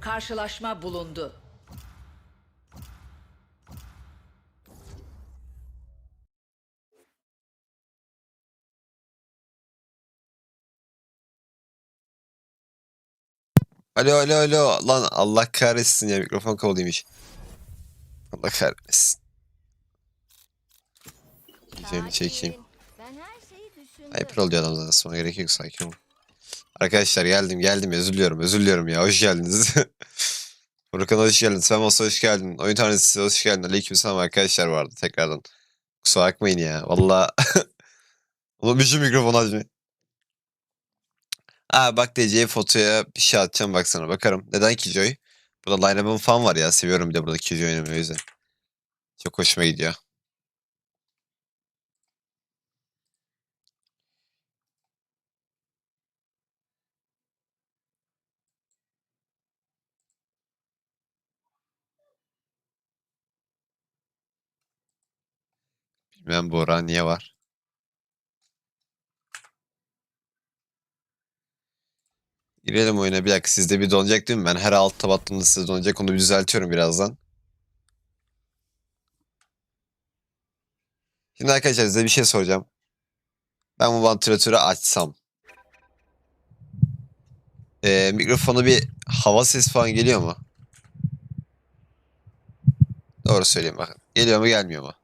Karşılaşma bulundu. Alo alo alo. Lan Allah kahretsin ya mikrofon kapalıymış. Allah kahretsin. Diyeceğimi çekeyim. Ben her şeyi düşündüm. Hyper oluyor adam zaten sonra gerek yok sakin ol. Arkadaşlar geldim geldim özür diliyorum özür diliyorum ya hoş geldiniz. Furkan hoş geldin. Sen Masa hoş geldin. Oyun tanesi hoş geldin. Aleykümselam arkadaşlar vardı tekrardan. Kusura bakmayın ya. Valla unutmuşum mikrofonu açmayı. Aa bak DC fotoya bir şey atacağım baksana bakarım. Neden Killjoy? Burada line-up'ım falan var ya. Seviyorum bir de burada Killjoy oynamayı o yüzden. Çok hoşuma gidiyor. Bilmem Bora niye var? Girelim oyuna bir dakika. Sizde bir donacak değil mi? Ben her alt tab attığımda sizde donacak. Onu bir düzeltiyorum birazdan. Şimdi arkadaşlar size bir şey soracağım. Ben bu vantilatörü açsam. Ee, mikrofonu bir hava sesi falan geliyor mu? Doğru söyleyeyim bakın. Geliyor mu gelmiyor mu?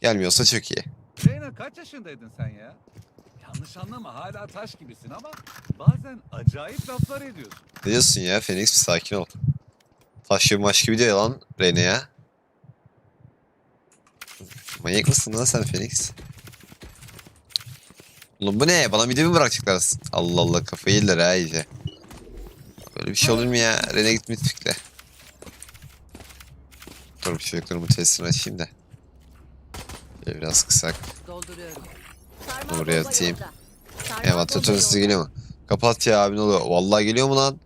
Gelmiyorsa çok iyi. Zeyna kaç yaşındaydın sen ya? Yanlış anlama hala taş gibisin ama bazen acayip laflar ediyorsun. Ne diyorsun ya Phoenix bir sakin ol. Taş gibi maç gibi diyor lan Rene ya. Manyak mısın lan sen Phoenix? Oğlum bu ne? Bana bir mi bırakacaklar? Allah Allah kafayı yediler ha iyice. Böyle bir şey olur mu ya? Rene git mitfikle. Dur bir çocuklarımın testini açayım da. Şöyle biraz kısak. Bomba atayım. size yolda. geliyor mu? Kapat ya abi ne oluyor? Vallahi geliyor mu lan?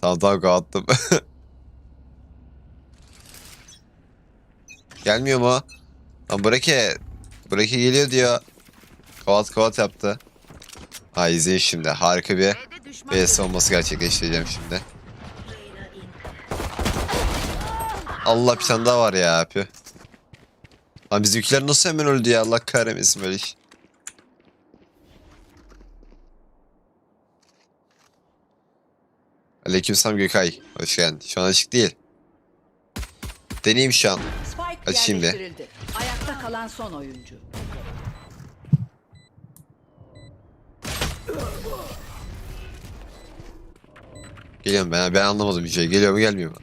Tamam tamam kapattım. Gelmiyor mu? Lan Brake. Brake geliyor diyor. Kavat kavat yaptı. Ha izleyin şimdi. Harika bir VS olması gerçekleştireceğim şimdi. Allah bir tane daha var ya yapıyor. Lan bizimkiler nasıl hemen öldü ya Allah kahretmesin böyle iş. Aleykümselam Gökay. Hoş geldin. Şu an açık değil. Deneyeyim şu an. Hadi şimdi. yerleştirildi. Ayakta kalan son oyuncu. Geliyorum ben. Ben anlamadım bir şey. Geliyor mu gelmiyor mu?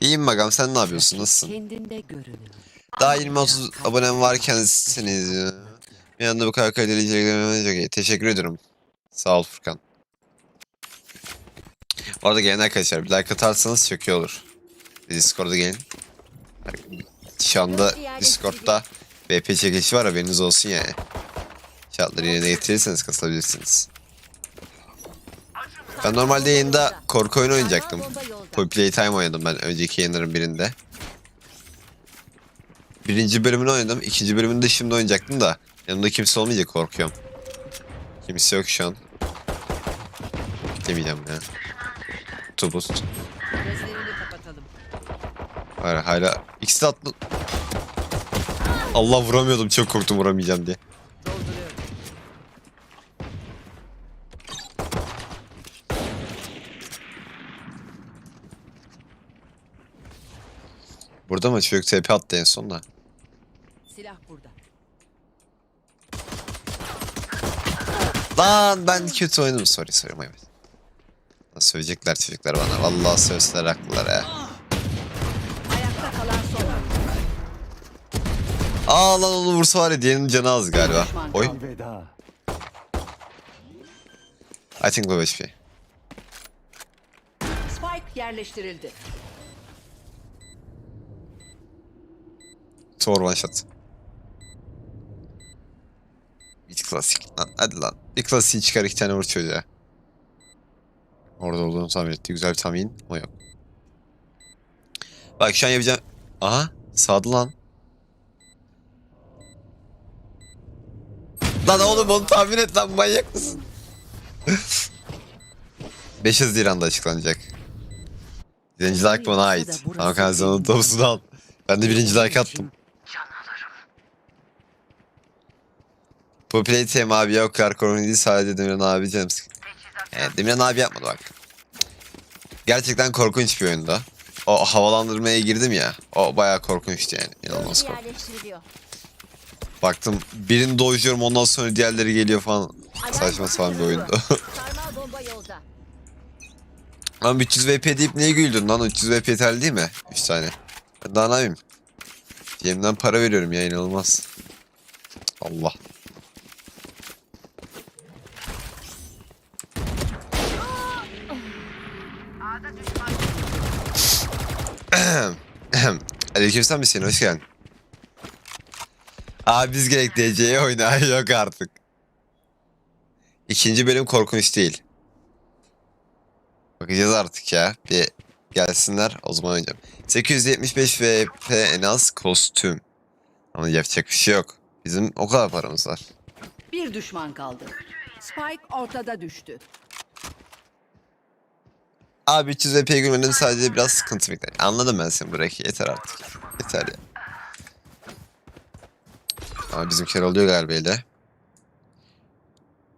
İyiyim bakalım. Sen ne yapıyorsun? Nasılsın? Kendinde görünüyor. Daha 20-30 abonem varken seni izliyor. Bir anda bu kadar kaliteli içeriklerine çok iyi. Teşekkür ederim. Sağ ol Furkan. Bu arada gelin arkadaşlar bir like atarsanız çok iyi olur. Discord'a gelin. Şu anda Discord'da VP çekilişi var haberiniz olsun yani. Şartları yerine getirirseniz katılabilirsiniz. Ben normalde yayında korku oyunu oynayacaktım. Full Playtime oynadım ben önceki yayınların birinde. Birinci bölümünü oynadım. ikinci bölümünü de şimdi oynayacaktım da. Yanımda kimse olmayınca korkuyorum. Kimse yok şu an. Gitmeyeceğim ya. Tubus. Kapatalım. Hala. İkisi de atlı. Allah vuramıyordum. Çok korktum vuramayacağım diye. Burada mı? Çocuk TP attı en son da. Silah burada. Lan ben kötü oynadım. Sorry sorry my bad. Lan Sövecekler çocuklar bana. Vallahi sövseler haklılar ha. Ayakta kalan son. Aa lan onu vursa var ya diğerinin canı az galiba. Oy. I think low HP. Spike yerleştirildi. Thor one shot. Bir klasik lan. Hadi lan. Bir klasiği çıkar iki tane vur çocuğa. Orada olduğunu tahmin etti. Güzel bir tahmin ama yok. Bak şu an yapacağım. Aha. Sağdı lan. Lan oğlum onu tahmin et lan manyak mısın? 5 Haziran'da açıklanacak. Birinci like bana ait. Kanka sen onun topsunu al. Ben de birinci like attım. Bu playtime abi ya o kadar korkunç değil sadece Demirhan abi canım sık. Evet Demirhan abi yapmadı bak. Gerçekten korkunç bir oyunda. O havalandırmaya girdim ya. O bayağı korkunçtu yani. İnanılmaz korkunç. Baktım birini dojuyorum ondan sonra diğerleri geliyor falan. Saçma sapan bir oyundu. Lan 300 VP deyip niye güldün lan? 300 VP yeterli değil mi? 3 tane. Daha ne yapayım? Yemden para veriyorum ya inanılmaz. Allah. Aleykümselam Hüseyin hoş geldin. Abi biz gerek DC'ye oyna yok artık. İkinci bölüm korkunç değil. Bakacağız artık ya. Bir gelsinler o zaman oynayacağım. 875 VP en az kostüm. Ama yapacak bir şey yok. Bizim o kadar paramız var. Bir düşman kaldı. Spike ortada düştü. Abi 300 VP gülmenin sadece biraz sıkıntı bekler. Anladım ben seni bırak. Yeter artık. Yeter ya. Ama bizimkiler oluyor galiba öyle.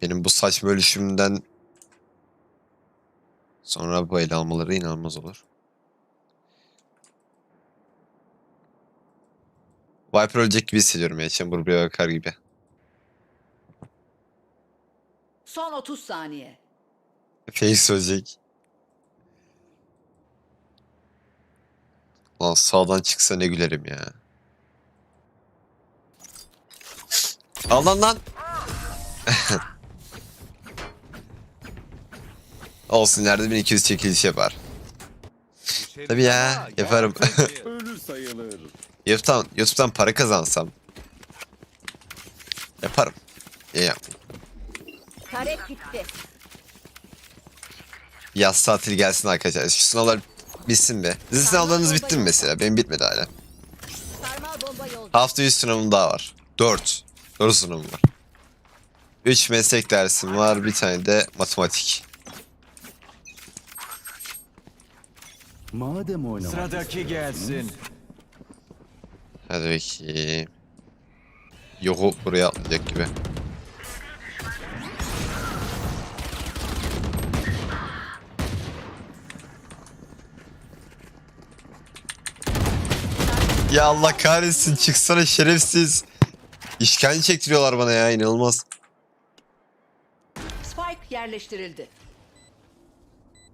Benim bu saçma ölüşümden sonra bu ele almaları inanılmaz olur. Viper ölecek gibi hissediyorum ya. Chamber buraya bakar gibi. Son 30 saniye. Face ölecek. Lan sağdan çıksa ne gülerim ya. Al lan lan. Olsun nerede 1200 çekiliş yapar. Tabii ya, yaparım. Ölü sayılır. YouTube'dan, YouTube'dan para kazansam. Yaparım. Tarek gitti. Yaz tatil gelsin arkadaşlar. Şu sınavlar bitsin be. Sizin sınavlarınız bitti mi mesela? Benim bitmedi hala. Hafta 100 sınavım daha var. 4. 4 sınavım var. 3 meslek dersim var. Bir tane de matematik. Madem oynamak Sıradaki gelsin. Hadi bakayım. Yok buraya atlayacak gibi. Ya Allah kahretsin çıksana şerefsiz. İşkence çektiriyorlar bana ya inanılmaz. Spike yerleştirildi.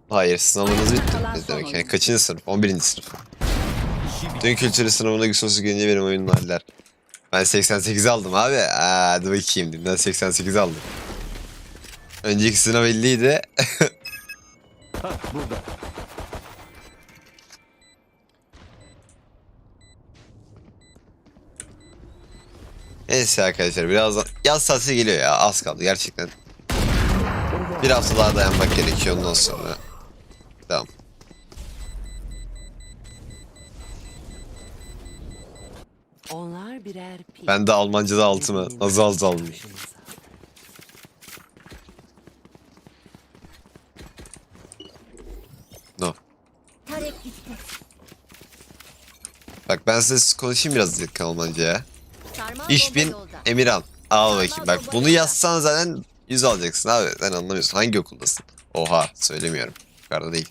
Hayır sınavınız bitti. Ne demek yani kaçıncı sınıf? 11. sınıf. Dün kültürü sınavına Güsosu gelince benim oyunum haller. Ben 88 aldım abi. Aa, hadi bakayım dünden 88 aldım. Önceki sınav 50 idi. Hah, burada. Neyse arkadaşlar birazdan yaz tatili geliyor ya az kaldı gerçekten. Bir hafta daha dayanmak gerekiyor ondan sonra. Tamam. Onlar birer pil. Ben de Almanca'da altımı nasıl az aldım. No. Bak ben size konuşayım biraz Almanca ya. İş bin. Al bakayım bak bunu yazsan zaten 100 alacaksın abi. Sen anlamıyorsun. Hangi okuldasın? Oha söylemiyorum. Yukarıda değil.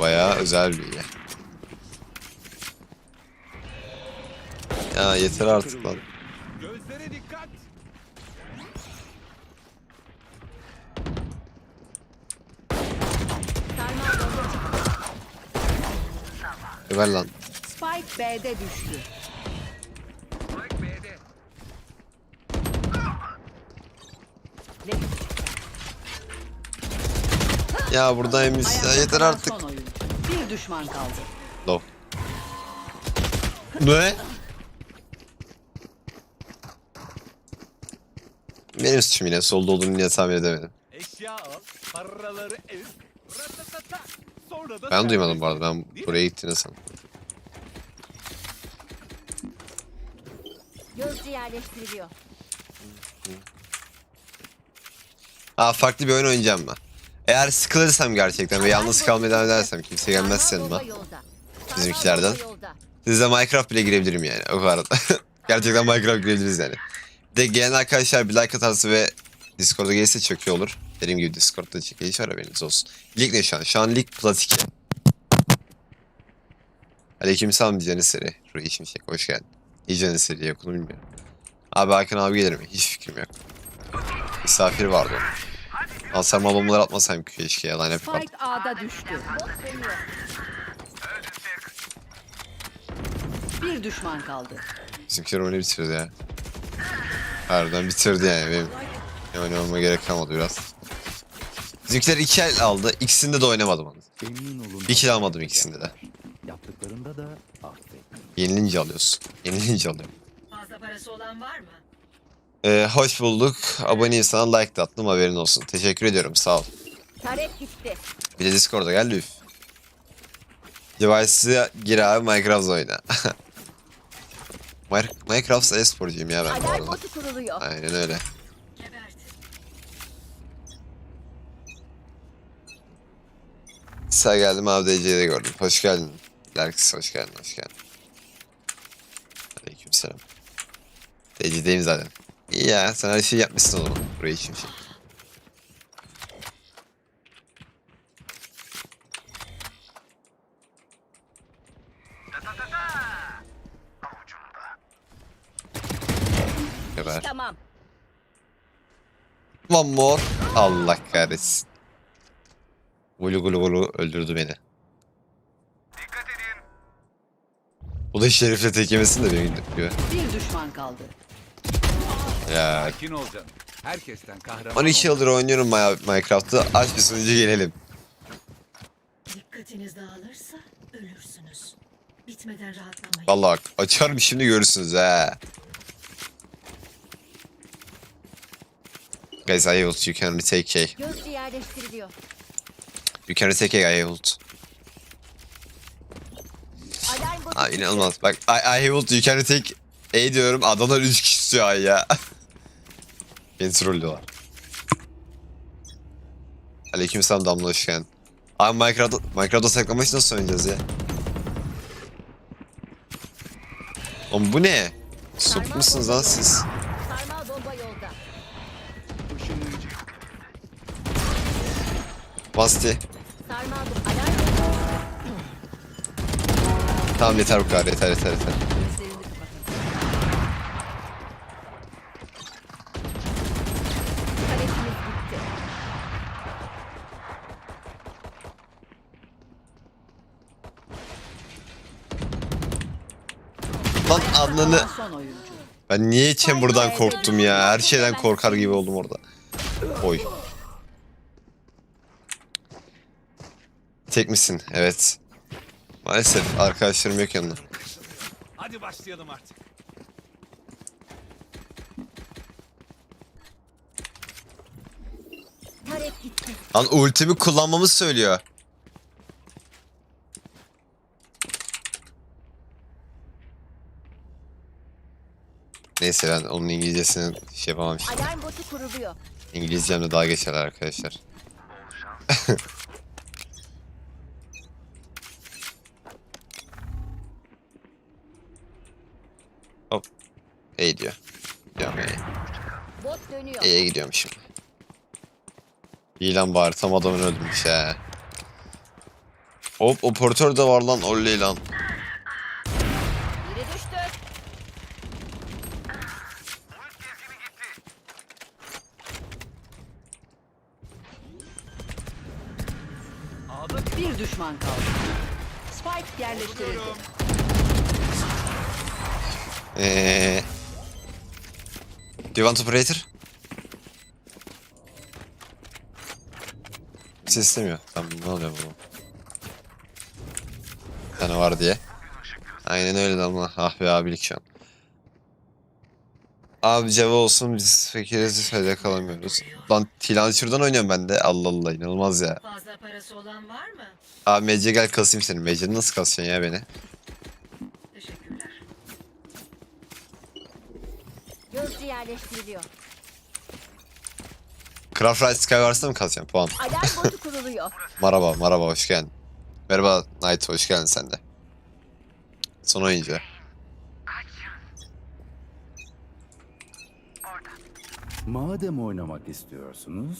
Bayağı özel bir yer. Ya yeter artık lan. Ver lan. Spike B'de düştü. Ne? Ya buradaymış. Ya yeter artık. Bir düşman kaldı. Low. Ne? Benim suçum yine solda olduğunu niye tahmin edemedim. Eşya al. Paraları ev. Ratatata. Sonra da Ben duymadım bu arada. Ben buraya gittiğini sandım. Gözcü yerleştiriliyor. Aa farklı bir oyun oynayacağım ben. Eğer sıkılırsam gerçekten ve yalnız kalmaya devam edersem kimse gelmezse yanıma. Bizimkilerden. Sizle Minecraft bile girebilirim yani o kadar. gerçekten Minecraft girebiliriz yani. De gelen arkadaşlar bir like atarsa ve Discord'a gelirse çok iyi olur. Dediğim gibi Discord'da çekiliş var haberiniz olsun. Lig ne şu an? Şu an lig Plat 2. Aleyküm selam Canis seri. Ruhi Şimşek hoş geldin. İyi Canis seri yakını bilmiyorum. Abi Hakan abi gelir mi? Hiç fikrim yok. Misafir vardı onun. Alsarma bombalar atmasaydım keşke yalan hep vardı. Spike A'da düştü. Bir düşman kaldı. Bizimkiler oyunu bitirdi ya. Harbiden bitirdi yani benim. Oynamama gerek kalmadı biraz. Bizimkiler iki el aldı. İkisinde de oynamadım onu. Emin olun. Bir kill almadım ikisinde de. Yaptıklarında da affet. Yenilince alıyorsun. Yenilince alıyorum. Fazla parası olan var mı? Ee, hoş bulduk. Aboneyim sana like de attım haberin olsun. Teşekkür ediyorum sağ ol. Tarek gitti. Bir de Discord'a gel üf. Device'ı gir abi Minecraft oyna. Mi- Minecraft e-sporcuyum ya ben bu Alarm arada. botu kuruluyor. Aynen öyle. Sağ geldim abi DC'de gördüm. Hoş geldin. Lerkis hoş geldin, hoş geldin. Aleykümselam. DC'deyim zaten. İyi ya, sen her şeyi yapmışsın o zaman. Burayı için şey. Geber. Tamam. One more. Allah kahretsin. Gulu gulu gulu öldürdü beni. Bu da şerifle tek yemesin de beni güldürüyor. Bir düşman kaldı. Ya Sakin ol canım. Herkesten kahraman 12 ol. yıldır oynuyorum Minecraft'ı. Aç bir sunucu gelelim. Dikkatiniz dağılırsa ölürsünüz. Bitmeden rahatlamayın. Vallahi açarım şimdi görürsünüz he. Guys I ult you can retake A. Gözcü yerleştiriliyor. You can retake A I ult. Aa inanılmaz. Bak I, I ult you can retake A diyorum adamlar 3 kişi istiyor ay ya. Beni trollüyorlar. Aleykümselam Damla hoş geldin. Abi Minecraft'ta, Minecraft'ta saklama için nasıl oynayacağız ya? Oğlum bu ne? Sup musunuz lan siz? Basti. Tamam yeter bu kadar yeter yeter yeter. Lan oyuncu. Ben niye Chamber'dan korktum ya? Her şeyden korkar gibi oldum orada. Oy. Tek misin? Evet. Maalesef arkadaşlarım yok yanında. Hadi başlayalım artık. Tarek gitti. Lan ultimi kullanmamı söylüyor. Neyse ben onun İngilizcesini şey yapamam işte. Alarm botu kuruluyor. İngilizcemle daha geçer arkadaşlar. E diyor. Gidiyorum E. Bot dönüyor. E'ye gidiyorum şimdi. İyi lan bari tam adamın öldürmüş he. Hop operatör de var lan oley lan. Biri düştü. A'da Bir düşman kaldı. Spike yerleştirildi. Eee. Do you want operator? Bir ses istemiyor. Tamam ne oluyor bu? Bir tane var diye. Aynen öyle damla. Ah be abilik şu an. Abi cevap olsun biz fakiriz söyle kalamıyoruz. Lan T-Launcher'dan oynuyorum ben de. Allah Allah inanılmaz ya. Fazla parası olan var mı? Abi Mece gel kasayım seni. Mece'ni nasıl kasacaksın ya beni? Teşekkürler. Gözcü yerleştiriliyor. Craft Ride Skywars'ta mı kazacağım puan? Alarm botu kuruluyor. Merhaba, merhaba, hoş geldin. Merhaba Knight, hoş geldin sen de. Son oyuncu. Madem oynamak istiyorsunuz,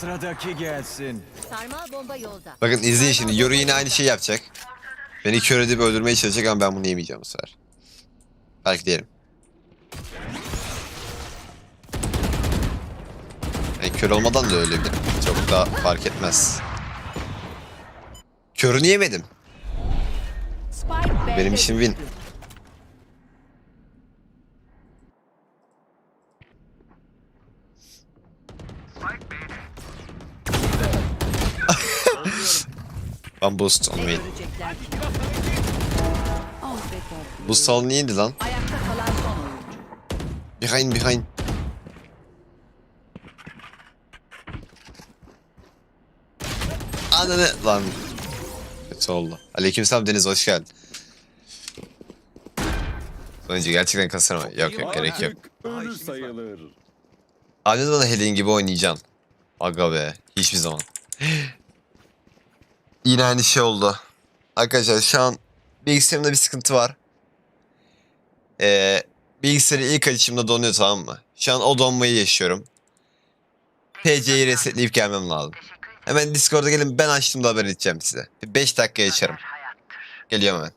Sıradaki gelsin. Sarmal bomba yolda. Bakın izleyin şimdi, Yoru yine aynı şeyi yapacak. Beni kör edip öldürmeye çalışacak ama ben bunu yemeyeceğim bu sefer. Belki diyelim. Yani kör olmadan da ölebilirim. Çok da fark etmez. Körünü yemedim. Benim işim win. Ben boost on Ne main. görecekler ki? Be korktum. Boost alın iyiydi lan. Ayakta kalan. Behind behind. Ananı lan. Kötü oldu. Aleykümselam Deniz hoş geldin. Önce gerçekten kasarım. Yok yok gerek yok. Ölü sayılır. Aynada da Helen gibi oynayacaksın. Aga be. Hiçbir zaman. Yine aynı şey oldu. Arkadaşlar şu an bilgisayarımda bir sıkıntı var. Ee, bilgisayarı ilk açışımda donuyor tamam mı? Şu an o donmayı yaşıyorum. PC'yi resetleyip gelmem lazım. Hemen Discord'a gelin ben açtığımda haber edeceğim size. 5 dakika yaşarım. Geliyorum hemen.